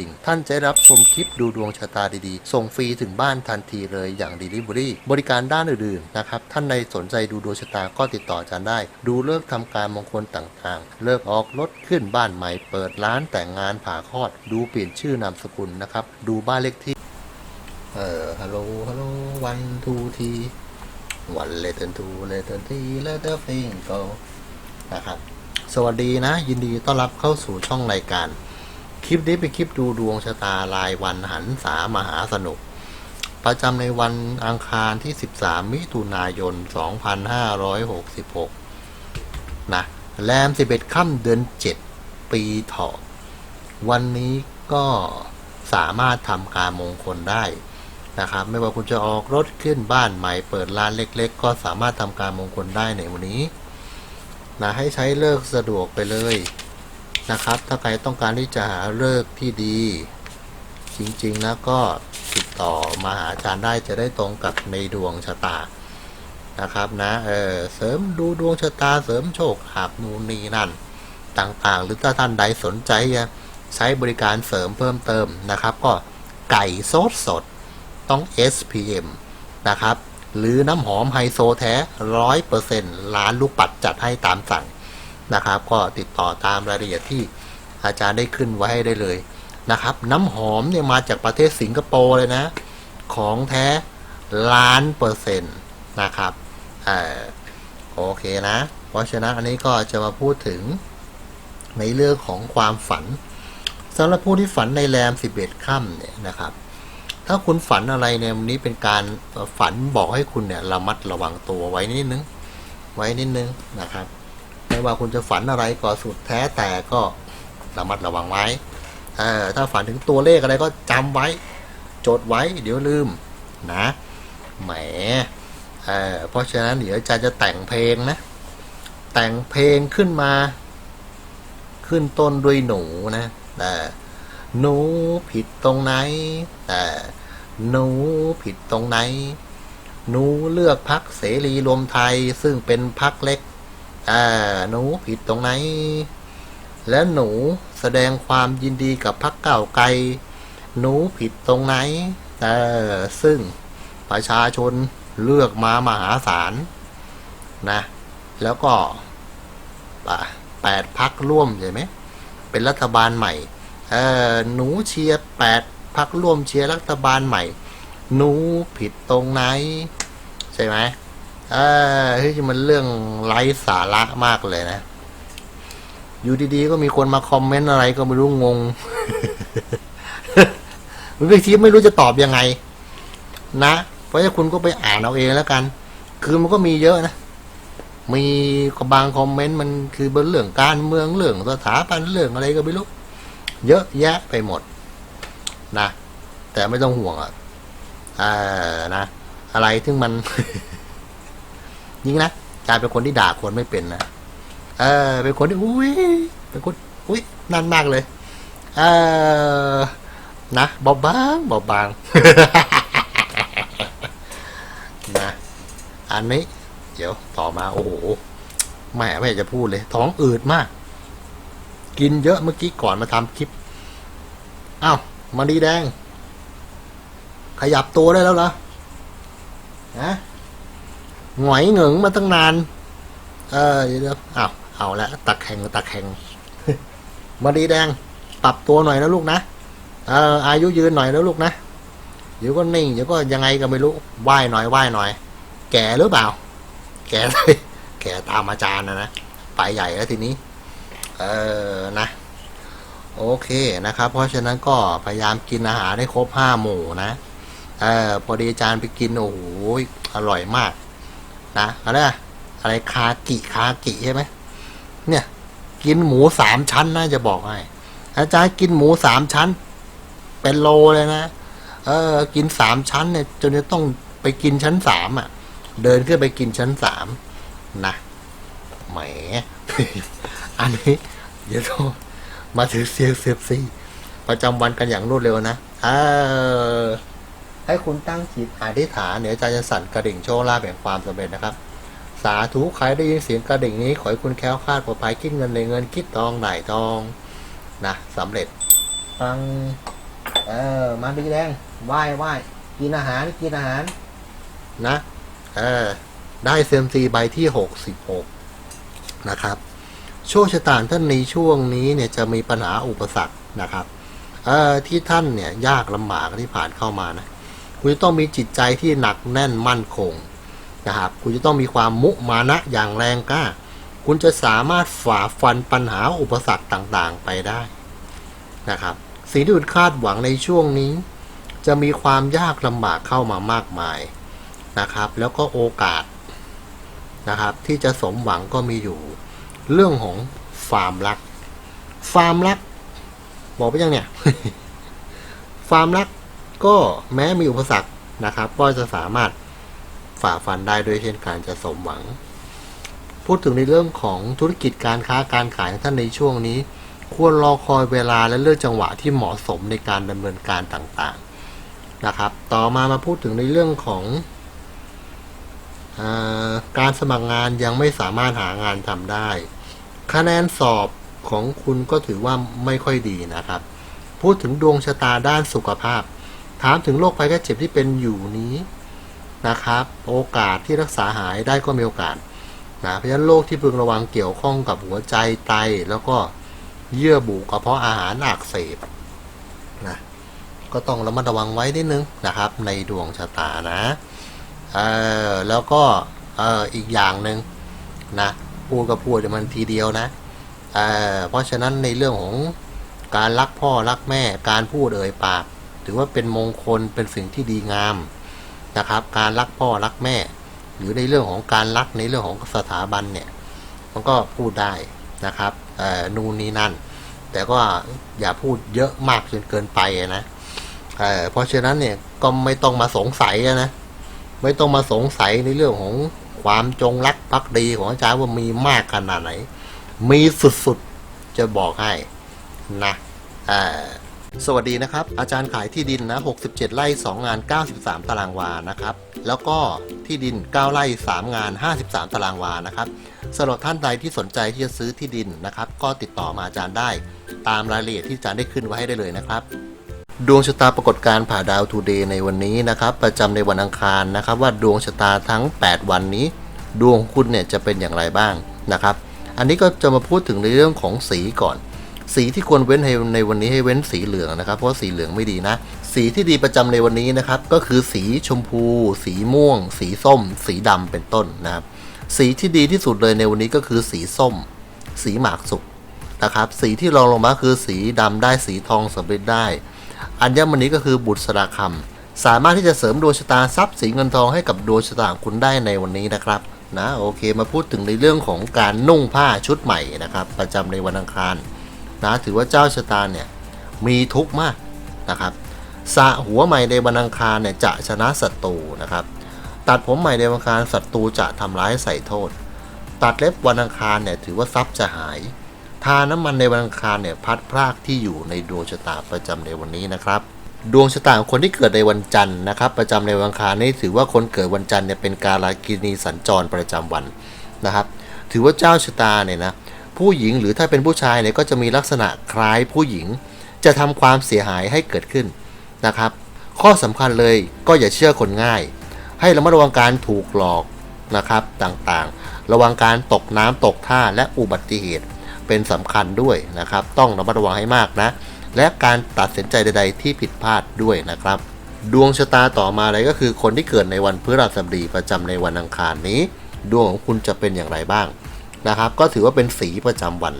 ดิ่ง ท่านจะได้รับชมคลิปดูดวงชะตาดีๆ ส่งฟรีถึงบ้านทันทีเลยอย่าง Delivery บริการด้านอื่นๆนะครับ ท่านใดสนใจดูดวงชะตาก็ติดต่ออาจารย์ได้ ดูเลิกษ์ทำการมงคลต่างๆ เลิกออกรถขึ้นบ้านใหม่ เปิดร้านแต่งงานผ่าคลอด ดูเปลี่ยนชื่อนามสกุลนะครับ ดูบ้านเลขที่ เอ่อฮัลโหลฮัลโหลวันทูทีวันเลเทนทูเลเทนทีเลเทนฟิงโกนะครับสวัสดีนะ ยินดีต้อนรับเข้าสู่ช่องรายการ คลิปนี้เป็นคลิปดูดวงชะตารายวันหันษามหาสนุก ประจำในวันอังคารที่ 13 มิถุนายน 2566 นะแรม 11 ค่ำเดือน 7 ปีเถาะวันนี้ก็สามารถทำการมงคลได้นะครับ ไม่ว่าคุณจะออกรถขึ้นบ้านใหม่เปิดร้านเล็ก ๆ ก็สามารถทำการมงคลได้ในวันนี้นะให้ใช้เลิกสะดวกไปเลย นะครับ ถ้าใครต้องการที่จะหาเลิกที่ดี จริงๆนะก็ติดต่อมาหาอาจารย์ได้จะได้ตรงกับในดวงชะตานะครับนะเออเสริมดูดวงชะตาเสริมโชคลาภนูนนีนั่น ต่างๆ หรือถ้าท่านใดสนใจจะใช้บริการเสริมเพิ่มเติมนะครับ ก็ไก่สดสดต้อง SPM นะครับ หรือน้ำหอมไฮโซแท้ร้อยเปอร์เซ็นต์ร้านลูกปัดจัดให้ตามสั่ง นะครับ ก็ติดต่อตามรายละเอียดที่อาจารย์ได้ขึ้นไว้ให้ได้เลยนะครับ น้ำหอมเนี่ยมาจากประเทศสิงคโปร์เลยนะ ของแท้ล้านเปอร์เซ็นต์นะครับเอ่อโอเคนะ เพราะฉะนั้นอันนี้ก็จะมาพูดถึงในเรื่องของความฝันสำหรับผู้ที่ฝันในแรม 11ค่ำเนี่ยนะครับ ถ้าคุณฝันอะไรเนี่ยวันนี้เป็นการฝันบอกให้คุณเนี่ยระมัดระวังตัวไว้นิดนึง ไว้นิดนึงนะครับ ไม่ว่าคุณจะฝันอะไรก็สุดแท้แต่ก็ระมัดระวังไว้ถ้าฝันถึงตัวเลขอะไรก็จำไว้ จดไว้ เดี๋ยวลืมนะแหมเเพราะฉะนั้นเดี๋ยวอาจารย์จะแต่งเพลงนะ แต่งเพลงขึ้นมา ขึ้นต้นด้วยหนูนะแต่หนูผิดตรงไหนแต่หนูผิดตรงไหนหนูเลือกพักเสรีรวมไทยซึ่งเป็นพักเล็ก อ่า หนูผิดตรงไหน และหนูแสดงความยินดีกับพักเก่าไกล หนูผิดตรงไหนเออซึ่งประชาชนเลือกมามหาศาลนะ แล้วก็แปดพักร่วมใช่ไหม เป็นรัฐบาลใหม่ เออหนูเชียร์แปดพักร่วมเชียร์รัฐบาลใหม่ หนูผิดตรงไหน ใช่ไหม เออเฮ้ยมันเรื่องไร้สาระมากเลยนะ อยู่ดีๆ ก็มีคนมาคอมเมนต์อะไรก็ไม่รู้งงบางทีไม่รู้จะตอบยังไง นะ เพราะฉะนั้นคุณก็ไปอ่านเอาเองแล้วกัน คือมันก็มีเยอะนะ มีบางคอมเมนต์มันคือเป็นเรื่องการเมืองเรื่องสถาบันเรื่องอะไรก็ไม่รู้ เยอะแยะไปหมด นะ แต่ไม่ต้องห่วงอะอ่านะ อะไรที่มัน ยิ่งนะกลายเป็นคนที่ด่าคนไม่เป็นนะเออเป็นคนที่อุ้ยเป็นคนอุ้ยนั่นมากเลย เออนะเบาบางเบาบางนะอันนี้ เดี๋ยวต่อมาโอ้โหแหม่ไม่อยากจะพูดเลย ท้องอืดมาก กินเยอะเมื่อกี้ก่อนมาทำคลิปอ้าวมาดีแดง ขยับตัวได้แล้วเหรอฮะ หงอยเหงึงมาตั้งนาน เออเดี๋ยวอ้าวเอาละตะแคงตะแคงมาดีแดง ปรับตัวหน่อยนะลูกนะเอออายุยืนหน่อยนะลูกนะเดี๋ยวก็นิ่งเดี๋ยวก็ยังไงก็ไม่รู้ไหว้หน่อยไหว้หน่อย แก่หรือเปล่า แก่เลยแก่ตามอาจารย์นะนะไปใหญ่แล้วทีนี้ เออนะโอเคนะครับ เพราะฉะนั้นก็พยายามกินอาหารให้ครบห้าหมู่นะ เออพอดีอาจารย์ไปกินโอ้โหอร่อยมาก นะอะไรอะอะไรคากิคากิใช่ไหมเนี่ย กินหมูสามชั้นนะจะบอกให้อาจารย์กินหมูสามชั้น เป็นโลเลยนะเออ กินสามชั้นเนี่ยจนจะต้องไปกินชั้นสามอะ เดินขึ้นไปกินชั้นสามนะแหมอันนี้เดี๋ยวมาถือเสียเสียบซีประจำวันกันอย่างรวดเร็วนะเออ ให้คุณตั้งจิตอธิษฐานเดี๋ยวอาจารย์จะสั่นกระดิ่งโชว์ลาภแห่งความสำเร็จนะครับ สาธุใครได้ยินเสียงกระดิ่งนี้ ขอให้คุณแค้วคลาดปลอดภัยคิดเงินในเงินคิดทองไหนทองนะสำเร็จตังเออมาดีแดงไหว้ไหว้กินอาหารกินอาหาร นะเออได้เซมซีใบที่หกสิบหกนะครับโชคชะตาท่านในช่วงนี้เนี่ยจะมีปัญหาอุปสรรคนะครับเอ่อที่ท่านเนี่ยยากลำบากที่ผ่านเข้ามานะ คุณจะต้องมีจิตใจที่หนักแน่นมั่นคงนะครับคุณจะต้องมีความมุมานะอย่างแรงกล้า คุณจะสามารถฝ่าฟันปัญหาอุปสรรคต่างๆไปได้นะครับสิ่งที่คุณคาดหวังในช่วงนี้ จะมีความยากลำบากเข้ามามากมายนะครับ แล้วก็โอกาสนะครับ ที่จะสมหวังก็มีอยู่ เรื่องของฟาร์มรักฟาร์มรัก บอกไปยังเนี่ยฟาร์มรัก ก็แม้มีอุปสรรคนะครับ ก็จะสามารถฝ่าฟันได้ด้วยเช่นกันจะสมหวัง พูดถึงในเรื่องของธุรกิจการค้าการขายท่านในช่วงนี้ ควรรอคอยเวลาและเลือกจังหวะที่เหมาะสมในการดำเนินการต่างๆนะครับ ต่อมามาพูดถึงในเรื่องของอการสมัครงานยังไม่สามารถหางานทำได้ คะแนนสอบของคุณก็ถือว่าไม่ค่อยดีนะครับ พูดถึงดวงชะตาด้านสุขภาพ ถามถึงโรคภัยแค่เจ็บที่เป็นอยู่นี้นะครับ โอกาสที่รักษาหายได้ก็มีโอกาสนะเพราะฉะนั้นโรคที่พึงระวังเกี่ยวข้องกับหัวใจไตแล้วก็เยื่อบุกระเพาะอาหารอักเสบนะก็ต้องระมัดระวังไว้นิดนึงนะครับ ในดวงชะตานะเออแล้วก็เอออีกอย่างหนึ่งนะพูดกับพูดเดี๋ยวมันทีเดียวนะเออเพราะฉะนั้นในเรื่องของการรักพ่อรักแม่การพูดเอ่ยปาก ถือว่าเป็นมงคลเป็นสิ่งที่ดีงามนะครับ การรักพ่อรักแม่ หรือในเรื่องของการรักในเรื่องของสถาบันเนี่ยมันก็พูดได้นะครับเอ่นนี่นั่น แต่ก็อย่าพูดเยอะมากจนเกินไปนะเเพราะฉะนั้นเนี่ยก็ไม่ต้องมาสงสัยอะนะไม่ต้องมาสงสัยในเรื่องของความจงรักภักดีของอาจารย์ว่ามีมากขนาดไหน มีสุดๆจะบอกให้นะเอ่อ สวัสดีนะครับ อาจารย์ขายที่ดินนะ 67 ไร่ 2 งาน 93 ตารางวานะครับ แล้วก็ที่ดิน 9 ไร่ 3 งาน 53 ตารางวานะครับสำหรับท่านใดที่สนใจที่จะซื้อที่ดินนะครับ ก็ติดต่อมาอาจารย์ได้ ตามรายละเอียดที่อาจารย์ได้ขึ้นไว้ให้ได้เลยนะครับ ดวงชะตาปรากฏการผ่าดาวทูเดย์ในวันนี้นะครับ ประจำในวันอังคารนะครับ ว่าดวงชะตาทั้ง 8 วันนี้ ดวงคุณเนี่ยจะเป็นอย่างไรบ้างนะครับ อันนี้ก็จะมาพูดถึงในเรื่องของสีก่อน สีที่ควรเว้นให้ในวันนี้ให้เว้นสีเหลืองนะครับ เพราะว่าสีเหลืองไม่ดีนะ สีที่ดีประจำในวันนี้นะครับ ก็คือสีชมพู สีม่วง สีส้ม สีดำเป็นต้นนะครับ สีที่ดีที่สุดเลยในวันนี้ก็คือสีส้ม สีหมากสุกนะครับ สีที่รองลงมาคือสีดำได้สีทองสำเร็จได้ อัญมณีก็คือบุตรสราคำสามารถที่จะเสริมดวงชะตาทรัพย์สีเงินทองให้กับดวงชะตาคุณได้ในวันนี้นะครับนะโอเคมาพูดถึงในเรื่องของการนุ่งผ้าชุดใหม่นะครับ ประจำในวันอังคาร นะถือว่าเจ้าชะตาเนี่ยมีทุกข์มากนะครับสระหัวใหม่ในวันอังคารเนี่ยจะชนะศัตรูนะครับ ตัดผมใหม่ในวันอังคารศัตรูจะทำร้ายใส่โทษ ตัดเล็บวันอังคารเนี่ยถือว่าทรัพย์จะหาย ทาน้ำมันในวันอังคารเนี่ยพัดพรากที่อยู่ในดวงชะตาประจำในวันนี้นะครับ ดวงชะตาของคนที่เกิดในวันจันทร์นะครับ ประจำในวันอังคารนี่ถือว่าคนเกิดวันจันทร์เนี่ยเป็นการลากินีสัญจรประจำวันนะครับ ถือว่าเจ้าชะตาเนี่ยนะ ผู้หญิงหรือถ้าเป็นผู้ชายเนี่ยก็จะมีลักษณะคล้ายผู้หญิง จะทำความเสียหายให้เกิดขึ้นนะครับ ข้อสำคัญเลยก็อย่าเชื่อคนง่าย ให้ระมัดระวังการถูกหลอกนะครับต่างๆ ระวังการตกน้ำตกท่าและอุบัติเหตุเป็นสำคัญด้วยนะครับ ต้องระมัดระวังให้มากนะ และการตัดสินใจใด ๆ ที่ผิดพลาดด้วยนะครับ ดวงชะตาต่อมาเลยก็คือคนที่เกิดในวันพฤหัสบดีประจำในวันอังคารนี้ ดวงของคุณจะเป็นอย่างไรบ้าง นะครับ ก็ถือว่าเป็นสีประจำวัน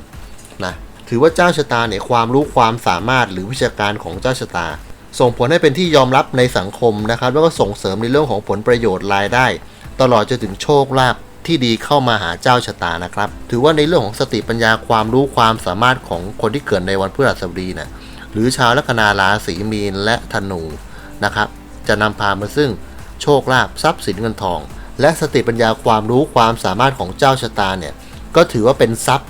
นะถือว่าเจ้าชะตาเนี่ยความรู้ความสามารถหรือวิชาการของเจ้าชะตา ส่งผลให้เป็นที่ยอมรับในสังคมนะครับ แล้วก็ส่งเสริมในเรื่องของผลประโยชน์รายได้ ตลอดจนถึงโชคลาภที่ดีเข้ามาหาเจ้าชะตานะครับ ถือว่าในเรื่องของสติปัญญาความรู้ความสามารถของคนที่เกิดในวันพฤหัสบดีนะหรือชาวลัคนาราศีมีนและธนูนะครับ จะนำพามาซึ่งโชคลาภทรัพย์สินเงินทอง และสติปัญญาความรู้ความสามารถของเจ้าชะตาเนี่ย ก็ถือว่าเป็นทรัพย์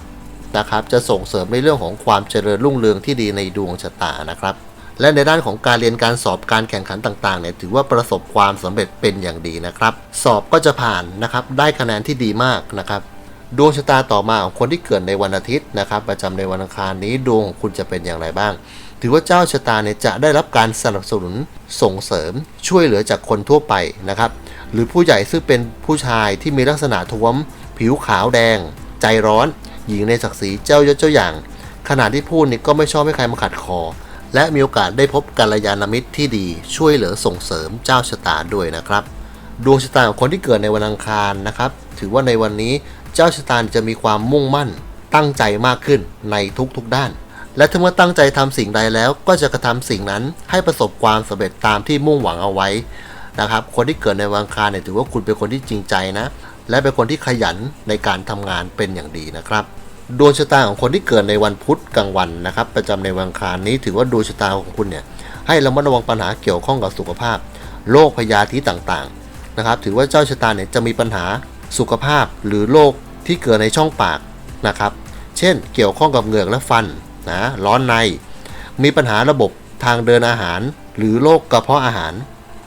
นะครับ จะส่งเสริมในเรื่องของความเจริญรุ่งเรืองที่ดีในดวงชะตานะครับ และในด้านของการเรียนการสอบการแข่งขันต่างๆเนี่ยถือว่าประสบความสำเร็จเป็นอย่างดีนะครับ สอบก็จะผ่านนะครับได้คะแนนที่ดีมากนะครับดวงชะตาต่อมาของคนที่เกิดในวันอาทิตย์นะครับ ประจำในวันอังคารนี้ดวงของคุณจะเป็นอย่างไรบ้าง ถือว่าเจ้าชะตาเนี่ยจะได้รับการสนับสนุนส่งเสริม ช่วยเหลือจากคนทั่วไปนะครับ หรือผู้ใหญ่ซึ่งเป็นผู้ชายที่มีลักษณะท้วม ผิวขาวแดง ใจร้อน หญิงในศักดิ์ศรีเจ้ายศเจ้าอย่าง ขณะที่พูดนี่ก็ไม่ชอบให้ใครมาขัดคอ และมีโอกาสได้พบกัลยาณมิตรที่ดีช่วยเหลือส่งเสริมเจ้าชะตาด้วยนะครับ ดวงชะตาของคนที่เกิดในวันอังคารนะครับ ถือว่าในวันนี้เจ้าชะตาจะมีความมุ่งมั่น ตั้งใจมากขึ้นในทุกๆด้าน และถ้าเมื่อตั้งใจทำสิ่งใดแล้ว ก็จะกระทำสิ่งนั้นให้ประสบความสำเร็จตามที่มุ่งหวังเอาไว้นะครับ คนที่เกิดในวันอังคารเนี่ยถือว่าคุณเป็นคนที่จริงใจนะ และเป็นคนที่ขยันในการทำงานเป็นอย่างดีนะครับดวงชะตาของคนที่เกิดในวันพุธกลางวันนะครับ ประจำในวันคารนี้ถือว่าดวงชะตาของคุณเนี่ยให้ระมัดระวังปัญหาเกี่ยวข้องกับสุขภาพโรคพยาธิต่างๆนะครับ ถือว่าเจ้าชะตาเนี่ยจะมีปัญหาสุขภาพหรือโรคที่เกิดในช่องปากนะครับ เช่น เกี่ยวข้องกับเหงือกและฟันนะร้อนใน มีปัญหาระบบทางเดินอาหาร หรือโรคกระเพาะอาหาร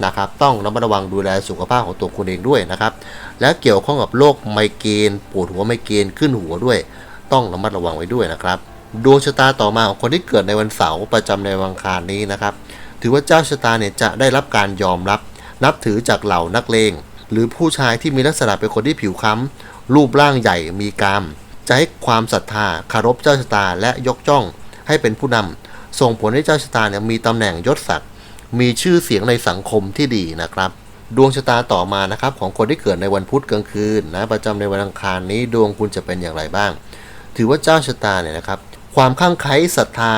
นะครับ ต้องระมัดระวังดูแลสุขภาพของตัวคุณเองด้วยนะครับ และเกี่ยวข้องกับโรคไมเกรนปวดหัวไมเกรนขึ้นหัวด้วย ต้องระมัดระวังไว้ด้วยนะครับ ดวงชะตาต่อมาของคนที่เกิดในวันเสาร์ประจำในวันอังคารนี้นะครับ ถือว่าเจ้าชะตาเนี่ยจะได้รับการยอมรับ นับถือจากเหล่านักเลงหรือผู้ชายที่มีลักษณะเป็นคนที่ผิวค้ำรูปร่างใหญ่มีกรามจะให้ความศรัทธาคารพเจ้าชะตาและยกจ้องให้เป็นผู้นำส่งผลให้เจ้าชะตาเนี่ยมีตำแหน่งยศศักดิ์ มีชื่อเสียงในสังคมที่ดีนะครับ ดวงชะตาต่อมานะครับของคนที่เกิดในวันพุธกลางคืนนะประจำในวันอังคารนี้ดวงคุณจะเป็นอย่างไรบ้าง ถือว่าเจ้าชะตาเนี่ยนะครับ ความข้างไคล้ศรัทธา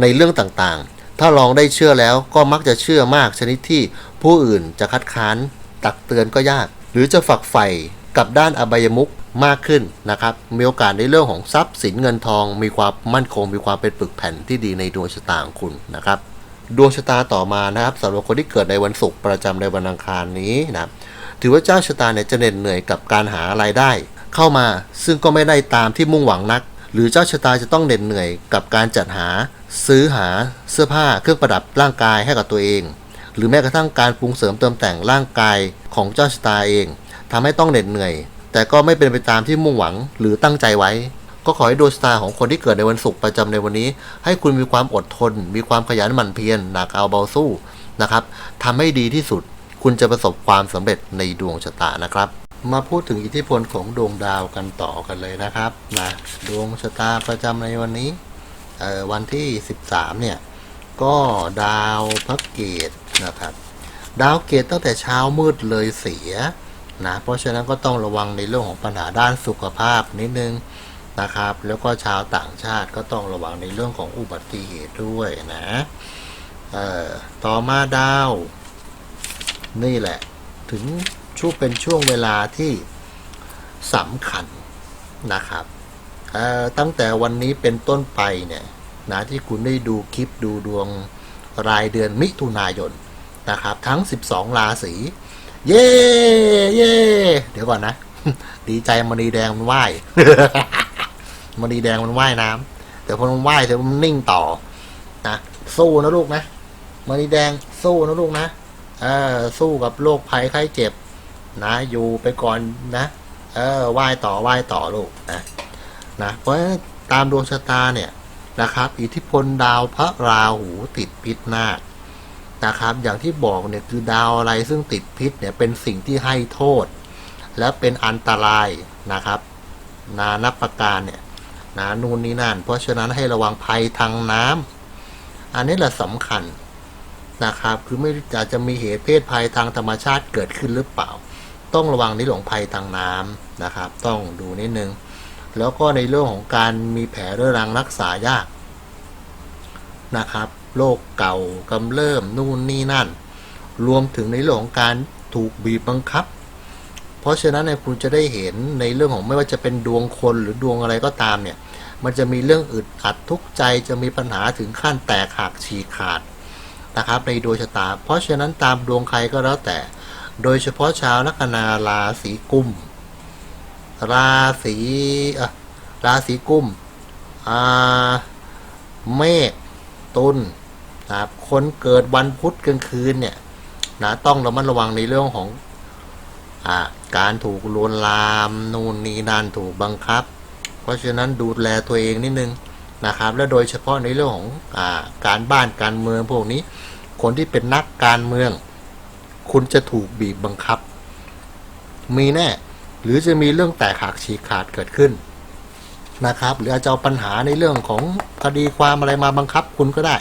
ในเรื่องต่างๆ ถ้าลองได้เชื่อแล้วก็มักจะเชื่อมากชนิดที่ผู้อื่นจะคัดค้าน ตักเตือนก็ยาก หรือจะฝักใฝ่กับด้านอบายมุขมากขึ้นนะครับ มีโอกาสในเรื่องของทรัพย์สินเงินทอง มีความมั่นคง มีความเป็นปึกแผ่นที่ดีในดวงชะตาของคุณนะครับ ดวงชะตาต่อมานะครับสำหรับคนที่เกิดในวันศุกร์ประจำในวันอังคารนี้นะถือว่าเจ้าชะตาเนี่ยจะเหน็ดเหนื่อยกับการหารายได้ เข้ามาซึ่งก็ไม่ได้ตามที่มุ่งหวังนัก หรือเจ้าชะตาจะต้องเหน็ดเหนื่อยกับการจัดหา ซื้อหาเสื้อผ้าเครื่องประดับร่างกายให้กับตัวเอง หรือแม้กระทั่งการปรุงเสริมเติมแต่งร่างกายของเจ้าชะตาเองทำให้ต้องเหน็ดเหนื่อย แต่ก็ไม่เป็นไปตามที่มุ่งหวังหรือตั้งใจไว้ ก็ขอให้ดวงชะตาของคนที่เกิดในวันศุกร์ประจำในวันนี้ ให้คุณมีความอดทน มีความขยันหมั่นเพียรหนักเอาเบาสู้นะครับทำให้ดีที่สุดคุณจะประสบความสำเร็จในดวงชะตานะครับ มาพูดถึงอิทธิพลของดวงดาวกันต่อกันเลยนะครับนะดวงชะตาประจำในวันนี้วันที่ 13 เนี่ย ก็ดาวพระเกตนะครับ ดาวเกตตั้งแต่เช้ามืดเลยเสียนะเพราะฉะนั้นก็ต้องระวังในเรื่องของปัญหาด้านสุขภาพนิดนึง นะครับ แล้วก็ชาวต่างชาติก็ต้องระวังในเรื่องของอุบัติเหตุด้วยนะต่อมาดาว นี่แหละ ถึงช่วงเป็นช่วงเวลาที่สำคัญนะครับตั้งแต่วันนี้เป็นต้นไปเนี่ยนะที่คุณได้ดูคลิปดูดวงรายเดือนมิถุนายนนะครับ ทั้ง 12 ราศีเย่เย่เดี๋ยวก่อนนะ ดีใจมณีแดงมันไหว มณีแดงมันว่ายน้ำแต่พอมันว่ายเสร็จมันนิ่งต่อนะสู้นะลูกนะมณีแดงสู้นะลูกนะเออสู้กับโรคภัยไข้เจ็บ นะอยู่ไปก่อนนะเออว่ายต่อว่ายต่อลูกนะนะเพราะตามดวงชะตาเนี่ยนะครับ อิทธิพลดาวพระราหูติดพิษนาคนะครับ อย่างที่บอกเนี่ยคือดาวอะไรซึ่งติดพิษเนี่ยเป็นสิ่งที่ให้โทษ และเป็นอันตรายนะครับ นานับประการเนี่ย นะนู่นนี่นั่น เพราะฉะนั้นให้ระวังภัยทางน้ำอันนี้แหละสำคัญนะครับ คือไม่อาจจะมีเหตุเพศภัยทางธรรมชาติเกิดขึ้นหรือเปล่า ต้องระวังในหลงภัยทางน้ำนะครับ ต้องดูนิดนึง แล้วก็ในเรื่องของการมีแผลเรื้อรังรักษายากนะครับโรคเก่ากำเริบนู่นนี่นั่น รวมถึงในเรื่องของการถูกบีบบังคับ เพราะฉะนั้นเนี่ยคุณจะได้เห็นในเรื่องของไม่ว่าจะเป็นดวงคนหรือดวงอะไรก็ตามเนี่ย มันจะมีเรื่องอึดอัดทุกใจจะมีปัญหาถึงขั้นแตกหักฉีกขาดนะครับในดวงชะตา เพราะฉะนั้นตามดวงใครก็แล้วแต่ โดยเฉพาะชาวลัคนาราศีกุม ราศีอ่อราศีกุมอ่าเมษตุลนะครับคนเกิดวันพุธกลางคืนเนี่ยนะต้องระมัดระวังในเรื่องของ การถูกลวนลามนู่นนี่นานถูกบังคับ เพราะฉะนั้นดูแลตัวเองนิดนึงนะครับ และโดยเฉพาะในเรื่องของอการบ้านการเมืองพวกนี้ คนที่เป็นนักการเมือง คุณจะถูกบีบบังคับ มีแน่ หรือจะมีเรื่องแตกหักฉีกขาดเกิดขึ้นนะครับหรืออาจจะเอาปัญหาในเรื่องของคดีความอะไรมาบังคับคุณก็ได้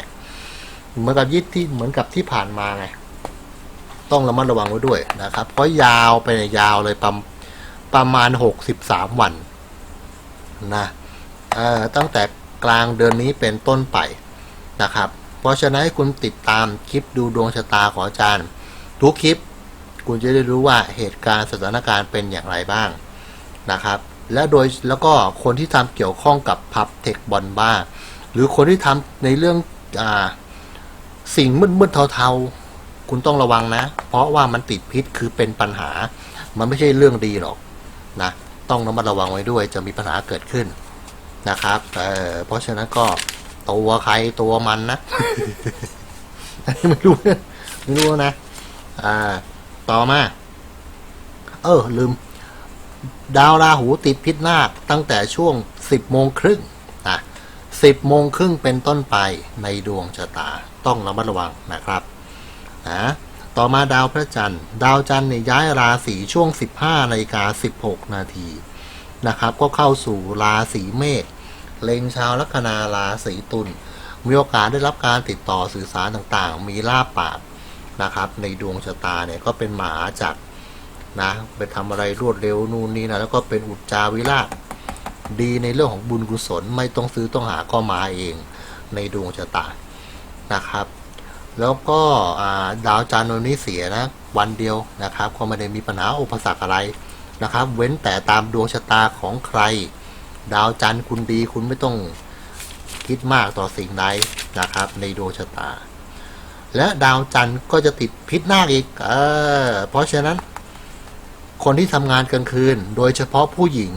เหมือนกับยิดที่เหมือนกับที่ผ่านมาไง ต้องระมัดระวังไว้ด้วยนะครับ เพราะยาวไปยาวเลยประมประมาณหกสิบสามวันนะตั้งแต่กลางเดือนนี้เป็นต้นไปนะครับ เพราะฉะนั้นให้คุณติดตามคลิปดูดวงชะตาของอาจารย์ ทุกคลิปคุณจะได้รู้ว่าเหตุการณ์สถานการณ์เป็นอย่างไรบ้างนะครับ และโดยแล้วก็คนที่ทำเกี่ยวข้องกับพับเทคบอลบ้า หรือคนที่ทำในเรื่องอสิ่งมืดๆเทาๆ คุณต้องระวังนะ เพราะว่ามันติดพิษคือเป็นปัญหา มันไม่ใช่เรื่องดีหรอกนะ ต้องระมัดระวังไว้ด้วยจะมีปัญหาเกิดขึ้นนะครับเออเพราะฉะนั้นก็ตัวใครตัวมันนะอันนี้ไม่รู้ไม่รู้นะ อ่า ต่อมา เออ ลืม ดาวราหูติดพิษนาคตั้งแต่ช่วง10โมงครึ่งนะ10โมงครึ่งเป็นต้นไปในดวงชะตา ต้องระมัดระวังนะครับ นะต่อมาดาวพระจันทร์ ดาวจันทร์เนี่ยย้ายราศีช่วง 15นาฬิกา16 นาทีนะครับ ก็เข้าสู่ราศีเมษเล็งชาวลัคนาราศีตุลมีโอกาสได้รับการติดต่อสื่อสารต่างๆ มีลาบปากนะครับ ในดวงชะตาเนี่ยก็เป็นหมาจักนะไปทำอะไรรวดเร็วนู่นนี่นะแล้วก็เป็นอุจจาวิราชดีในเรื่องของบุญกุศลไม่ต้องซื้อต้องหาก็มาเองในดวงชะตานะครับ แล้วก็ดาวจันทร์วันนี้เสียนะวันเดียวนะครับก็ไม่ได้มีปัญหาอุปสรรคอะไรนะครับ เว้นแต่ตามดวงชะตาของใคร ดาวจันทร์คุณดีคุณไม่ต้องคิดมากต่อสิ่งใดนะครับ ในดวงชะตา และดาวจันทร์ก็จะติดพิษนาคอีกเออเพราะฉะนั้น คนที่ทำงานกลางคืน โดยเฉพาะผู้หญิง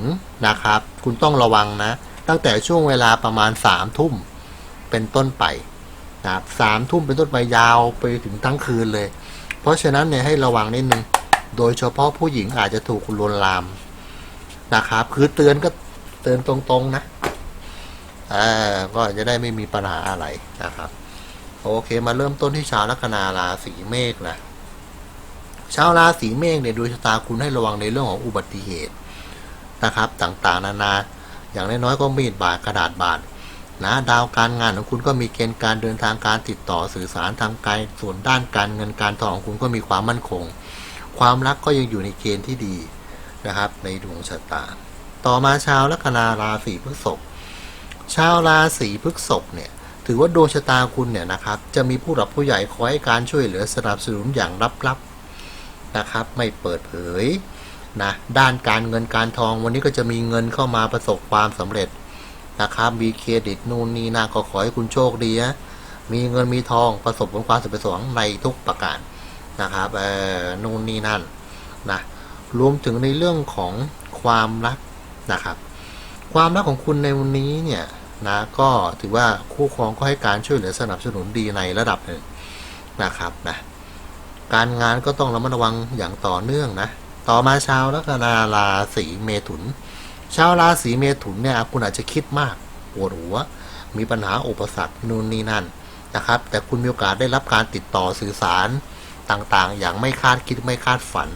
นะครับ คุณต้องระวังนะ ตั้งแต่ช่วงเวลาประมาณสามทุ่มเป็นต้นไป นะครับสามทุ่มเป็นต้นไปยาวไปถึงทั้งคืนเลย เพราะฉะนั้นเนี่ยให้ระวังนิดนึง โดยเฉพาะผู้หญิงอาจจะถูกลวนลามนะครับคือเตือนก็เตือนตรงๆนะเออก็จะได้ไม่มีปัญหาอะไรนะครับ โอเคมาเริ่มต้นที่ชาวลัคนาราศีเมษนะชาวราศีเมษเนี่ยดวงชะตาคุณให้ระวังในเรื่องของอุบัติเหตุนะครับ ต่างๆ นานา อย่างน้อยๆก็มีดบาดกระดาษบาด นะดาวการงานของคุณก็มีเกณฑ์การเดินทางการติดต่อสื่อสารทางไกลส่วนด้านการเงินการทองของคุณก็มีความมั่นคง ความรักก็ยังอยู่ในเกณฑ์ที่ดีนะครับ ในดวงชะตา ต่อมาชาวลัคนาราศีพฤษภชาวราศีพฤษภเนี่ยถือว่าดวงชะตาคุณเนี่ยนะครับ จะมีผู้หลักผู้ใหญ่คอยให้การช่วยเหลือสนับสนุนอย่างลับๆนะครับ ไม่เปิดเผยนะด้านการเงินการทองวันนี้ก็จะมีเงินเข้ามาประสบความสำเร็จ นะครับมีเครดิตนู่นนี่นาก็ขอให้คุณโชคดีนะมีเงินมีทองประสบผลความสำเร็จสวงในทุกประการนะครับเอ่อนู่นนี่นั่นนะรวมถึงในเรื่องของความรักนะครับ ความรักของคุณในวันนี้เนี่ยนะก็ถือว่าคู่ครองก็ให้การช่วยเหลือสนับสนุนดีในระดับหนึ่งนะครับนะการงานก็ต้องระมัดระวังอย่างต่อเนื่องนะ ต่อมาชาวลัคนาราศีเมถุน ชาวราศีเมถุนเนี่ยคุณอาจจะคิดมากปวดหัว มีปัญหาอุปสรรคนู่นนี่นั่นนะครับ แต่คุณมีโอกาสได้รับการติดต่อสื่อสารต่างๆ อย่างไม่คาดคิดไม่คาดฝัน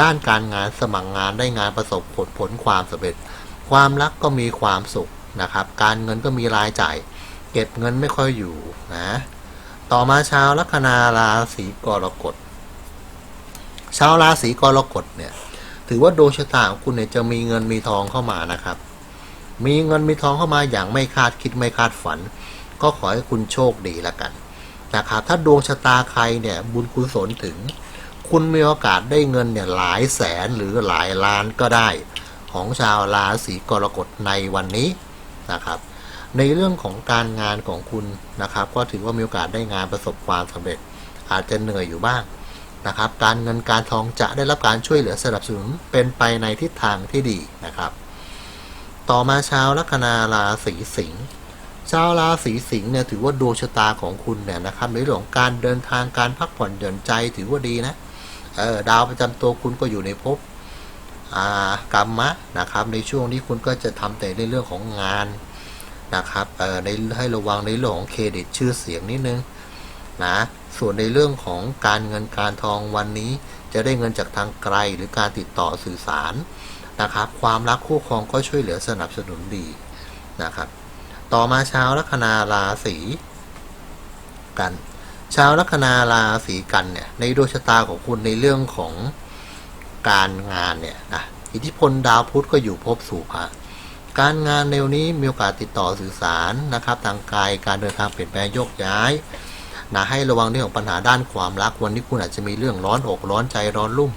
ด้านการงานสมัครงานได้งานประสบผลผลความสำเร็จ ความรักก็มีความสุขนะครับ การเงินก็มีรายจ่าย เก็บเงินไม่ค่อยอยู่นะ ต่อมาชาวลัคนาราศีกรกฎ ชาวราศีกรกฎเนี่ย ถือว่าดวงชะตาของคุณเนี่ยจะมีเงินมีทองเข้ามานะครับ มีเงินมีทองเข้ามาอย่างไม่คาดคิดไม่คาดฝัน ก็ขอให้คุณโชคดีละกันนะครับถ้าดวงชะตาใครเนี่ยบุญกุศลถึง คุณมีโอกาสได้เงินเนี่ยหลายแสนหรือหลายล้านก็ได้ ของชาวราศีกรกฎในวันนี้นะครับ ในเรื่องของการงานของคุณนะครับ ก็ถือว่ามีโอกาสได้งานประสบความสำเร็จ อาจจะเหนื่อยอยู่บ้าง นะครับ การเงินการทองจะได้รับการช่วยเหลือสนับสนุนเป็นไปในทิศทางที่ดีนะครับ ต่อมาชาวลัคนาราศีสิงห์ชาวราศีสิงห์เนี่ยถือว่าดวงชะตาของคุณเนี่ยนะครับในเรื่องของการเดินทางการพักผ่อนหย่อนใจถือว่าดีนะเออดาวประจำตัวคุณก็อยู่ในภพอากรรมะนะครับในช่วงนี้คุณก็จะทำแต่ในเรื่องของงานนะครับเออในให้ระวังในเรื่องของเครดิตชื่อเสียงนิดนึงนะ ส่วนในเรื่องของการเงินการทองวันนี้ จะได้เงินจากทางไกลหรือการติดต่อสื่อสารนะครับ ความรักคู่ครองก็ช่วยเหลือสนับสนุนดีนะครับ ต่อมาชาวลัคนาราศีกัน ชาวลัคนาราศีกันเนี่ยในดวงชะตาของคุณในเรื่องของการงานเนี่ยนะอิทธิพลดาวพุธก็อยู่ภพสู่ภะการงานแนวนี้มีโอกาสติดต่อสื่อสารนะครับ ทางกายการเดินทางเปลี่ยนแปลงโยกย้าย นะให้ระวังเรื่องของปัญหาด้านความรักวันนี้คุณอาจจะมีเรื่องร้อนอกร้อนใจร้อนรุ่ม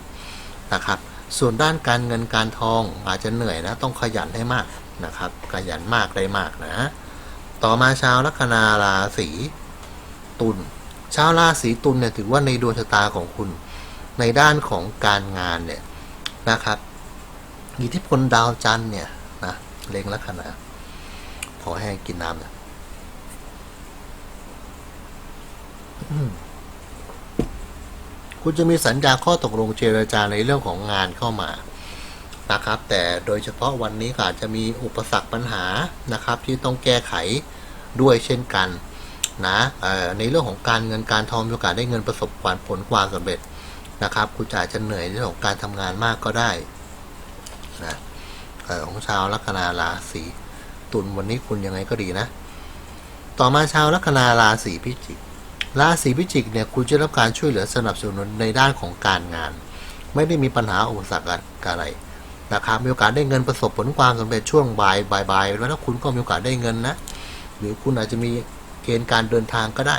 นะครับส่วนด้านการเงินการทองอาจจะเหนื่อยนะต้องขยันให้มากนะครับขยันมากได้มากนะ ต่อมาชาวลัคนาราศีตุลชาวราศีตุลเนี่ยถือว่าในดวงชะตาของคุณ ในด้านของการงานเนี่ยนะครับอิทธิพลดาวจันทร์เนี่ยนะเล็งลัคนาขอให้กินน้ำนะอืม คุณจะมีสัญญาข้อตกลงเจรจาในเรื่องของงานเข้ามานะครับ แต่โดยเฉพาะวันนี้ก็อาจจะมีอุปสรรคปัญหานะครับ ที่ต้องแก้ไขด้วยเช่นกันนะในเรื่องของการเงินการทองโอกาสได้เงินประสบความผลความสำเร็จนะครับ คุณอาจจะเหนื่อยในเรื่องของการทำงานมากก็ได้นะของชาวลัคนาราศีตุลวันนี้คุณยังไงก็ดีนะ ต่อมาชาวลัคนาราศีพิจิก ราศีพิจิกเนี่ยคุณจะได้รับการช่วยเหลือสนับสนุนในด้านของการงาน ไม่ได้มีปัญหาอุปสรรคอะไรนะครับมีโอกาสได้เงินประสบผลความสำเร็จช่วงบ่ายบ่ายๆแล้วถ้าคุณก็มีโอกาสได้เงินนะ หรือคุณอาจจะมีเกณฑ์การเดินทางก็ได้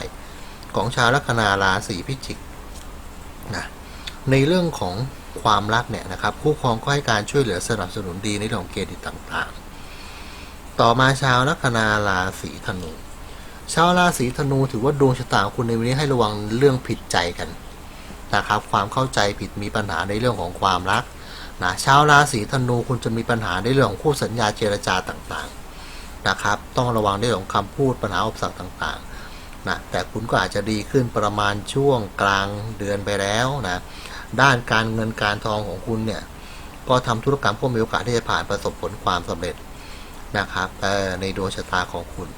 ของชาวลัคนาราศีพิจิกนะในเรื่องของความรักเนี่ยนะครับคู่ครองก็ให้การช่วยเหลือสนับสนุนดีในเรื่องของเกณฑ์ต่างๆ ต่อมาชาวลัคนาราศีธนู ชาวราศีธนูถือว่าดวงชะตาของคุณในวันนี้ให้ระวังเรื่องผิดใจกันนะครับ ความเข้าใจผิดมีปัญหาในเรื่องของความรักนะชาวราศีธนูคุณจะมีปัญหาในเรื่องของคู่สัญญาเจรจาต่างๆนะครับ ต้องระวังในเรื่องของคำพูดปัญหาอุปสรรคต่างๆนะแต่คุณก็อาจจะดีขึ้นประมาณช่วงกลางเดือนไปแล้วนะด้านการเงินการทองของคุณเนี่ยก็ทำธุรกรรมก็มีโอกาสที่จะผ่านประสบผลความสำเร็จนะครับในดวงชะตาของคุณ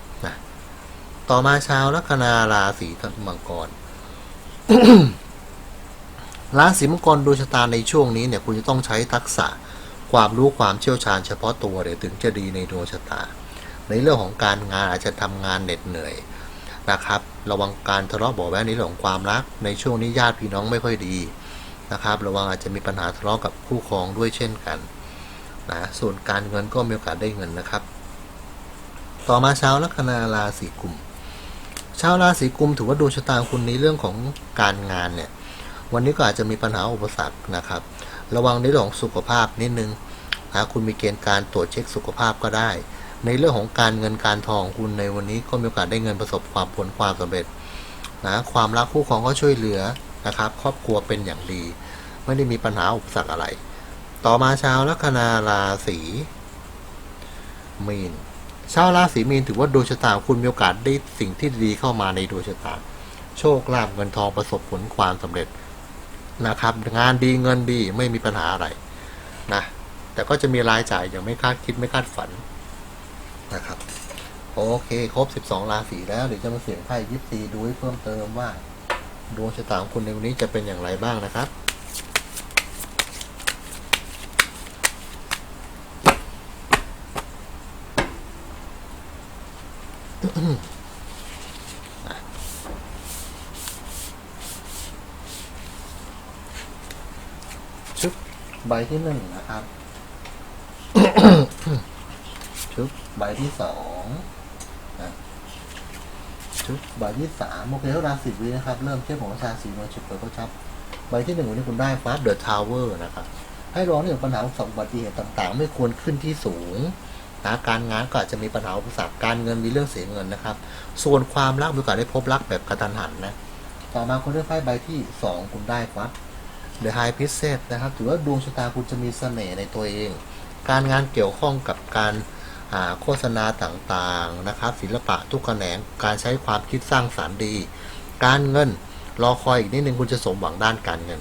ต่อมาชาวลัคนาราศีมังกรราศีมังกรดวงชะตาในช่วงนี้เนี่ยคุณจะต้องใช้ทักษะความรู้ความเชี่ยวชาญเฉพาะตัวเดี๋ยวถึงจะดีในดวงชะตา ในเรื่องของการงานอาจจะทำงานเหน็ดเหนื่อยนะครับ ระวังการทะเลาะเบาะแว้งในเรื่องของความรัก ในช่วงนี้ญาติพี่น้องไม่ค่อยดีนะครับ ระวังอาจจะมีปัญหาทะเลาะกับคู่ครองด้วยเช่นกันนะส่วนการเงินก็มีโอกาสได้เงินนะครับ ต่อมาเช้าลัคนาราศีกุม ชาวราศีกุมถือว่าดวงชะตาคุณในเรื่องของการงานเนี่ย วันนี้ก็อาจจะมีปัญหาอุปสรรคนะครับ ระวังในเรื่องของสุขภาพนิดนึงนะคุณมีเกณฑ์การตรวจเช็คสุขภาพก็ได้ ในเรื่องของการเงินการทองคุณในวันนี้ก็มีโอกาสได้เงินประสบความผลความสำเร็จนะความรักคู่ครองก็ช่วยเหลือนะครับ ครอบครัวเป็นอย่างดี ไม่ได้มีปัญหาอุปสรรคอะไร ต่อมาชาวลัคนาราศีมีน ชาวราศีมีนถือว่าดวงชะตาคุณมีโอกาสได้สิ่งที่ดีเข้ามาในดวงชะตา โชคลาภเงินทองประสบผลความสำเร็จนะครับ งานดีเงินดีไม่มีปัญหาอะไรนะแต่ก็จะมีรายจ่ายอย่างไม่คาดคิดไม่คาดฝันนะครับโอเค ครบ 12 ราศีแล้วเดี๋ยวจะมาเสียงไพ่ยิปซีดูให้เพิ่มเติมว่า ดวงชะตาของคุณในวันนี้จะเป็นอย่างไรบ้างนะครับ ชุบใบที่หนึ่งนะครับ ชุบใบที่สองชุดใบที่สามโอเคเวลาสิบวินะครับ เริ่มเชื่อของประชาสีนวลฉุกเฉินก็ชับ ใบที่หนึ่งวันนี้คุณได้ฟ้าเดอะทาวเวอร์นะครับ ให้ระวังเรื่องปัญหาอุบัติเหตุต่างๆ ไม่ควรขึ้นที่สูง นะการงานก็อาจจะมีปัญหาอุปสรรคการเงินมีเรื่องเสียเงินนะครับ ส่วนความรักมีโอกาสได้พบรักแบบกระทันหันนะต่อมาคุณได้ไพ่ใบที่สองคุณได้ครับ The High p r i e s t e s s นะครับถือว่าดวงชะตาคุณจะมีเสน่ห์ในตัวเอง การงานเกี่ยวข้องกับการโฆษณาต่างๆนะครับศิลปะทุกแขนงการใช้ความคิดสร้างสารรค์ดี การเงินรอคอยอีกนิดนึงคุณจะสมหวังด้านการเงิน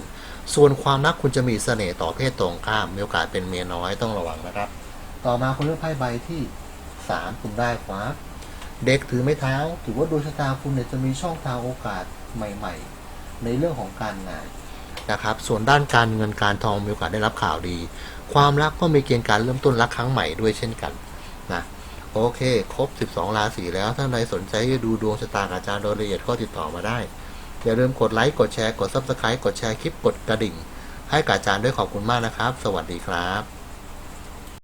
ส่วนความรักคุณจะมีเสน่ห์ต่อเพศตรงข้ามมีโอกาสเป็นเมียน้อยต้องระวังนะครับ ต่อมาคุณเลือกไพ่ใบที่สามคุณได้ครับเด็กถือไม้เท้า ถือว่าดวงชะตาคุณเนี่ยจะมีช่องทางโอกาสใหม่ ๆ ในเรื่องของการงานนะครับ ส่วนด้านการเงินการทองมีโอกาสได้รับข่าวดี ความรักก็มีเกณฑ์การเริ่มต้นรักครั้งใหม่ด้วยเช่นกันนะโอเค ครบ 12 ราศีแล้วถ้าใครสนใจจะดูดวงชะตาอาจารย์โดยละเอียดก็ติดต่อมาได้ อย่าลืมกดไลค์ กดแชร์ กด Subscribe กดแชร์คลิป กดกระดิ่ง ให้กับอาจารย์ด้วยขอบคุณมากนะครับ สวัสดีครับ